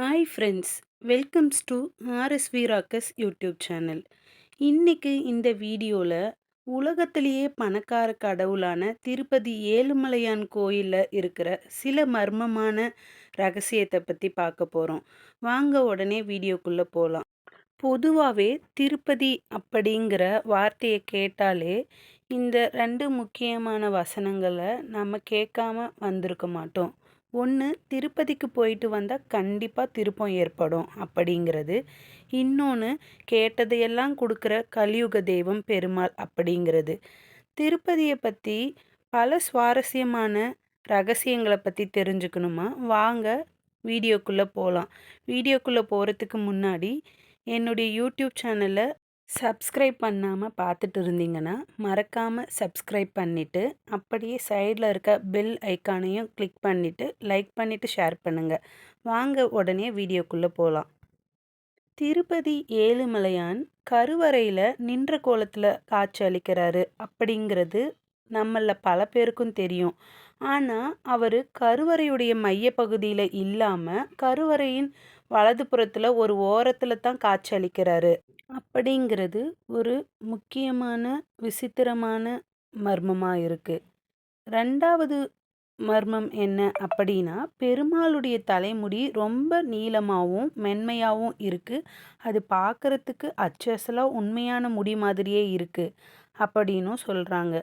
Hi friends welcomes to RS வீராக்கஸ் YouTube channel இன்றைக்கி இந்த வீடியோவில் உலகத்திலேயே பணக்கார கடவுளான திருப்பதி ஏழுமலையான் கோயிலில் இருக்கிற சில மர்மமான ரகசியத்தை பற்றி பார்க்க போகிறோம் வாங்க உடனே வீடியோக்குள்ளே போகலாம் பொதுவாகவே திருப்பதி அப்படிங்கிற வார்த்தையை கேட்டாலே இந்த ரெண்டு முக்கியமான வசனங்களை நம்ம கேட்காம வந்திருக்க மாட்டோம். ஒன்று திருப்பதிக்கு போயிட்டு வந்தால் கண்டிப்பாக திருப்பம் ஏற்படும் அப்படிங்கிறது. இன்னொன்று கேட்டதையெல்லாம் கொடுக்குற கலியுக தெய்வம் பெருமாள் அப்படிங்கிறது. திருப்பதியை பற்றி பல சுவாரஸ்யமான ரகசியங்களை பற்றி தெரிஞ்சுக்கணுமா? வாங்க வீடியோக்குள்ளே போகலாம் வீடியோக்குள்ளே போகிறதுக்கு முன்னாடி என்னுடைய யூடியூப் சேனலை சப்ஸ்கிரைப் பண்ணாமல் பார்த்துட்டு இருந்தீங்கன்னா மறக்காமல் சப்ஸ்கிரைப் பண்ணிவிட்டு அப்படியே சைடில் இருக்க பெல் ஐக்கானையும் கிளிக் பண்ணிவிட்டு லைக் பண்ணிவிட்டு ஷேர் பண்ணுங்கள் வாங்க உடனே வீடியோக்குள்ளே போகலாம் திருப்பதி ஏழுமலையான் கருவறையில் நின்ற கோலத்தில் காட்சி அளிக்கிறாரு அப்படிங்கிறது நம்மளில் பல பேருக்கும் தெரியும். ஆனால் அவர் கருவறையுடைய மையப்பகுதியில் இல்லாமல் கருவறையின் வலதுபுறத்தில் ஒரு ஓரத்தில் தான் காட்சி அளிக்கிறாரு. அப்படிங்கிறது ஒரு முக்கியமான விசித்திரமான மர்மமாக இருக்குது ரெண்டாவது மர்மம் என்ன அப்படின்னா பெருமாளுடைய தலைமுடி ரொம்ப நீளமாகவும் மென்மையாகவும் இருக்குது அது பார்க்குறதுக்கு அச்சசலாக உண்மையான முடி மாதிரியே இருக்குது அப்படின்னும் சொல்கிறாங்க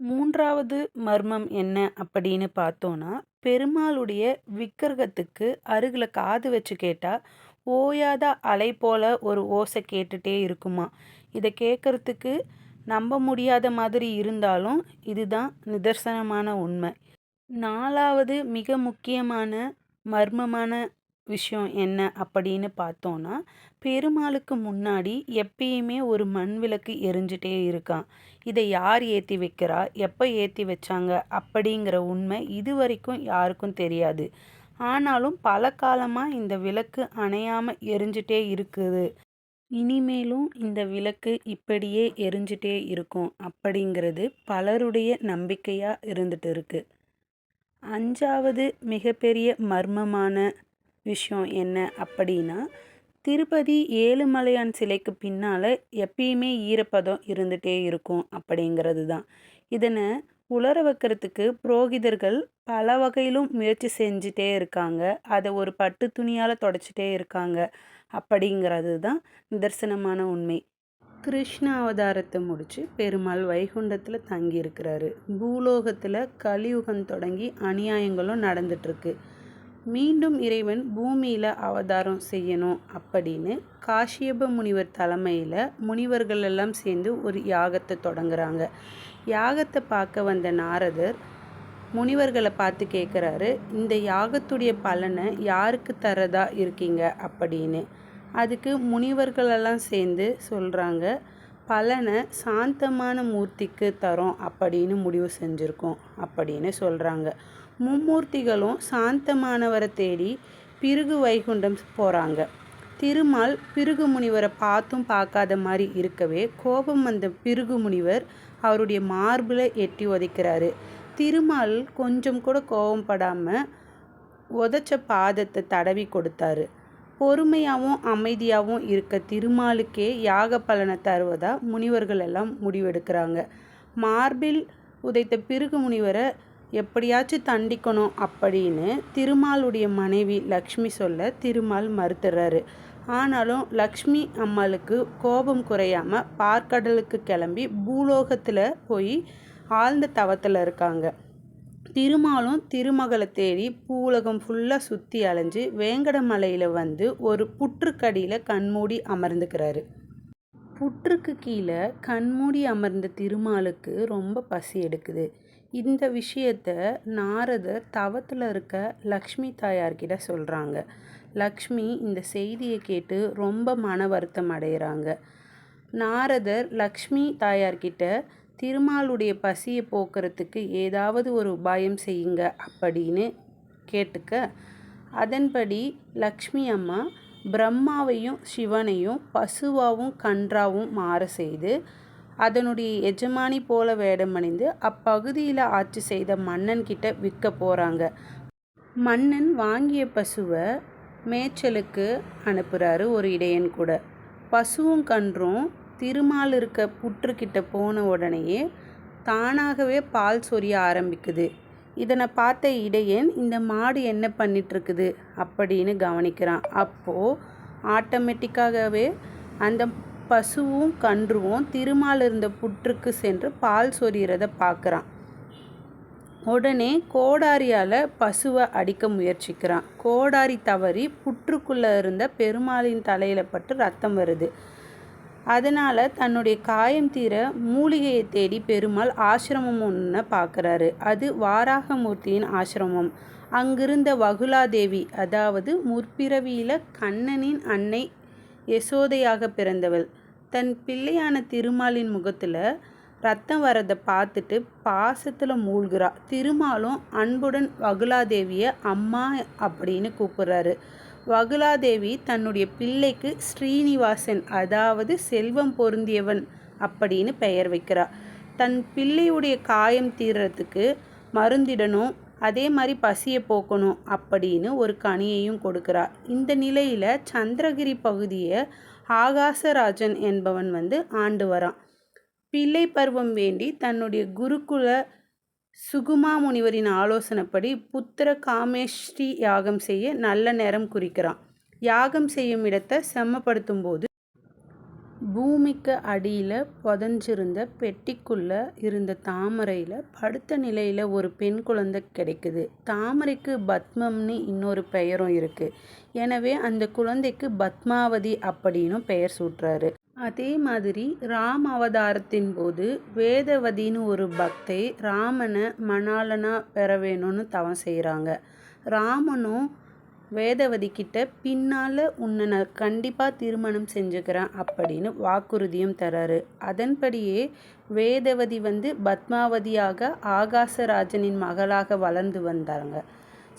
மூன்றாவது மர்மம் என்ன அப்படின்னு பார்த்தோன்னா பெருமாளுடைய விக்கிரகத்துக்கு அருகில் காது வச்சு கேட்டால் ஓயாத அலை போல ஒரு ஓசை கேட்டுட்டே இருக்குமா? இதை கேட்குறதுக்கு நம்ப முடியாத மாதிரி இருந்தாலும் இதுதான் நிதர்சனமான உண்மை. நாலாவது மிக முக்கியமான மர்மமான விஷயம் என்ன அப்படின்னு பார்த்தோன்னா பெருமாளுக்கு முன்னாடி எப்பயுமே ஒரு மண் விளக்கு எரிஞ்சிட்டே இருக்கான். இதை யார் ஏற்றி வைக்கிறா? எப்போ ஏற்றி வச்சாங்க? அப்படிங்கிற உண்மை இது வரைக்கும் யாருக்கும் தெரியாது. ஆனாலும் பல காலமாக இந்த விளக்கு அணையாமல் எரிஞ்சிட்டே இருக்குது. இனிமேலும் இந்த விளக்கு இப்படியே எரிஞ்சிட்டே இருக்கும் அப்படிங்கிறது பலருடைய நம்பிக்கையாக இருந்துட்டு இருக்கு. அஞ்சாவது மிகப்பெரிய மர்மமான விஷயம் என்ன அப்படின்னா திருப்பதி ஏழுமலையான் சிலைக்கு பின்னால் எப்பயுமே ஈரப்பதம் இருந்துகிட்டே இருக்கும் அப்படிங்கிறது தான். இதனை உலர வைக்கிறதுக்கு புரோகிதர்கள் பல வகையிலும் முயற்சி செஞ்சிட்டே இருக்காங்க. அதை ஒரு பட்டு துணியால் தொடச்சிட்டே இருக்காங்க. அப்படிங்கிறது தான் நிதர்சனமான உண்மை. கிருஷ்ண அவதாரத்தை முடித்து பெருமாள் வைகுண்டத்தில் தங்கியிருக்கிறாரு. பூலோகத்தில் கலியுகம் தொடங்கி அநியாயங்களும் நடந்துட்டுருக்கு மீண்டும் இறைவன் பூமியில் அவதாரம் செய்யணும் அப்படின்னு காஷியப முனிவர் தலைமையில் முனிவர்கள் எல்லாம் சேர்ந்து ஒரு யாகத்தை தொடங்குறாங்க. யாகத்தை பார்க்க வந்த நாரதர் முனிவர்களை பார்த்து கேட்குறாரு இந்த யாகத்துடைய பலனை யாருக்கு தரதா இருக்கீங்க? அப்படின்னு. அதுக்கு முனிவர்களெல்லாம் சேர்ந்து சொல்கிறாங்க பலனை சாந்தமான மூர்த்திக்கு தரோம் அப்படின்னு முடிவு செஞ்சுருக்கோம் அப்படின்னு சொல்கிறாங்க மும்மூர்த்திகளும் சாந்தமானவரை தேடி பிருகு வைகுண்டம் போகிறாங்க திருமால் பிருகு முனிவரை பார்த்தும் பார்க்காத மாதிரி இருக்கவே கோபம் வந்த பிருகு முனிவர் அவருடைய மார்பில் எட்டி உதைக்கிறாரு திருமால் கொஞ்சம் கூட கோபம் படாமல் உதச்ச பாதத்தை தடவி கொடுத்தாரு. பொறுமையாகவும் அமைதியாகவும் இருக்க திருமாலுக்கே யாக பலனை தருவதாக முனிவர்கள் எல்லாம் முடிவெடுக்கிறாங்க. மார்பில் உதைத்த பிருகு முனிவரை எப்படியாச்சும் தண்டிக்கணும் அப்படின்னு திருமாலுடைய மனைவி லக்ஷ்மி சொல்ல திருமால் மறுத்துறாரு. ஆனாலும் லக்ஷ்மி அம்மாளுக்கு கோபம் குறையாமல் பார்க்கடலுக்கு கிளம்பி பூலோகத்தில் போய் ஆழ்ந்த தவத்தில் இருக்காங்க. திருமாலும் திருமகளை தேடி பூலகம் ஃபுல்லாக சுற்றி அலைஞ்சு வேங்கடமலையில் வந்து ஒரு புற்றுக்கடியில் கண்மூடி அமர்ந்துக்கிறாரு. புற்றுக்கு கீழே கண்மூடி அமர்ந்த திருமாலுக்கு ரொம்ப பசி எடுக்குது. இந்த விஷயத்த நாரதர் தவத்தில் இருக்க லக்ஷ்மி தாயார்கிட்ட சொல்கிறாங்க லக்ஷ்மி இந்த செய்தியை கேட்டு ரொம்ப மன வருத்தம் அடைகிறாங்க நாரதர் லக்ஷ்மி தாயார்கிட்ட திருமாலுடைய பசியை போக்குறதுக்கு ஏதாவது ஒரு உபாயம் செய்யுங்க அப்படின்னு கேட்டுக்க. அதன்படி லக்ஷ்மி அம்மா பிரம்மாவையும் சிவனையும் பசுவாகவும் கன்றாவும் மாற செய்து அதனுடைய எஜமானி போல வேடமணிந்து அப்பகுதியில் ஆட்சி செய்த மன்னன் கிட்ட விற்க போகிறாங்க மன்னன் வாங்கிய பசுவை மேய்ச்சலுக்கு அனுப்புகிறாரு ஒரு இடையன் கூட. பசுவும் கன்றும் திருமால் இருக்க புற்றுக்கிட்ட போன உடனேயே தானாகவே பால் சொரிய ஆரம்பிக்குது. இதனை பார்த்த இடையன் இந்த மாடு என்ன பண்ணிகிட்ருக்குது அப்படின்னு கவனிக்கிறான். அப்போது ஆட்டோமேட்டிக்காகவே அந்த பசுவும் கன்றுவும் திருமால் இருந்த புற்றுக்கு சென்று பால் சொரிகிறத பார்க்குறான். உடனே கோடாரியால் பசுவை அடிக்க முயற்சிக்கிறான். கோடாரி தவறி புற்றுக்குள்ளே இருந்த பெருமாளின் தலையில் பட்டு ரத்தம் வருது. அதனால் தன்னுடைய காயம் தீர மூலிகையை தேடி பெருமாள் ஆசிரமம் ஒன்று பார்க்குறாரு அது வாராகமூர்த்தியின் ஆசிரமம். அங்கிருந்த வகுலாதேவி அதாவது முற்பிறவியில் கண்ணனின் அன்னை யசோதையாக பிறந்தவள். தன் பிள்ளையான திருமாலின் முகத்தில் ரத்தம் வரதை பார்த்துட்டு பாசத்தில் மூழ்கிறா. திருமாலும் அன்புடன் வகுலாதேவியை அம்மா அப்படின்னு கூப்பிட்றாரு. வகுலாதேவி தன்னுடைய பிள்ளைக்கு ஸ்ரீனிவாசன் அதாவது செல்வம் பொருந்தியவன் அப்படின்னு பெயர் வைக்கிறா. தன் பிள்ளையுடைய காயம் தீர்றதுக்கு மருந்திடணும் அதே மாதிரி பசியை போக்கணும் அப்படின்னு ஒரு கனியையும் கொடுக்குறா. இந்த நிலையில் சந்திரகிரி பகுதியை ஆகாசராஜன் என்பவன் வந்து ஆண்டு வரான். பிள்ளை பருவம் வேண்டி தன்னுடைய குருகுல சுகுமா முனிவரின் ஆலோசனைப்படி புத்திர காமேஷ்டி யாகம் செய்ய நல்ல நேரம் குறிக்கிறான். யாகம் செய்யும் இடத்தை செம்மப்படுத்தும் போது பூமிக்கு அடியில் புதஞ்சிருந்த பெட்டிக்குள்ளே இருந்த தாமரையில் படுத்த நிலையில் ஒரு பெண் குழந்தை கிடைக்குது. தாமரைக்கு பத்மம்னு இன்னொரு பெயரும் இருக்குது எனவே அந்த குழந்தைக்கு பத்மாவதி அப்படின்னும் பெயர் சூட்டுறாரு. அதே மாதிரி ராம் அவதாரத்தின் போது வேதவதின்னு ஒரு பக்தை ராமனை மணாலனாக பெற வேணும்னு தவம் செய்கிறாங்க ராமனும் வேதவதி கிட்ட பின்னால் உன்னை நான் கண்டிப்பாக திருமணம் செஞ்சுக்கிறேன் அப்படின்னு வாக்குறுதியும் தராரு. அதன்படியே வேதவதி வந்து பத்மாவதியாக ஆகாசராஜனின் மகளாக வளர்ந்து வந்தாங்க.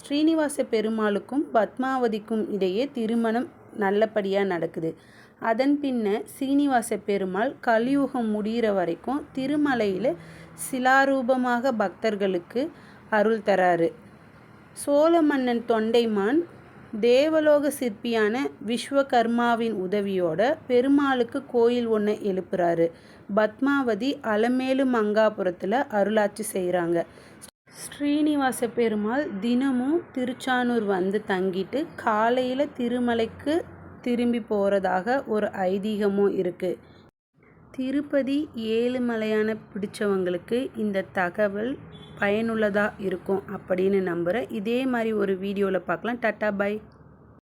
ஸ்ரீனிவாச பெருமாளுக்கும் பத்மாவதிக்கும் இடையே திருமணம் நல்லபடியாக நடக்குது. அதன் பின்ன சீனிவாச பெருமாள் கலியுகம் முடிகிற வரைக்கும் திருமலையில் சிலாரூபமாக பக்தர்களுக்கு அருள் தராரு. சோழ மன்னன் தொண்டைமான் தேவலோக சிற்பியான விஸ்வகர்மாவின் உதவியோட பெருமாளுக்கு கோயில் ஒன்று எழுப்புறாரு. பத்மாவதி அலமேலு மங்காபுரத்தில் அருளாட்சி செய்கிறாங்க ஸ்ரீனிவாச பெருமாள் தினமும் திருச்சானூர் வந்து தங்கிட்டு காலையில் திருமலைக்கு திரும்பி போகிறதாக ஒரு ஐதீகமும் இருக்குது திருப்பதி ஏழுமலையான பிடிச்சவங்களுக்கு இந்த தகவல் பயனுள்ளதாக இருக்கும் அப்படின்னு நம்புகிறேன் இதே மாதிரி ஒரு வீடியோவில் பார்க்கலாம். Tata bye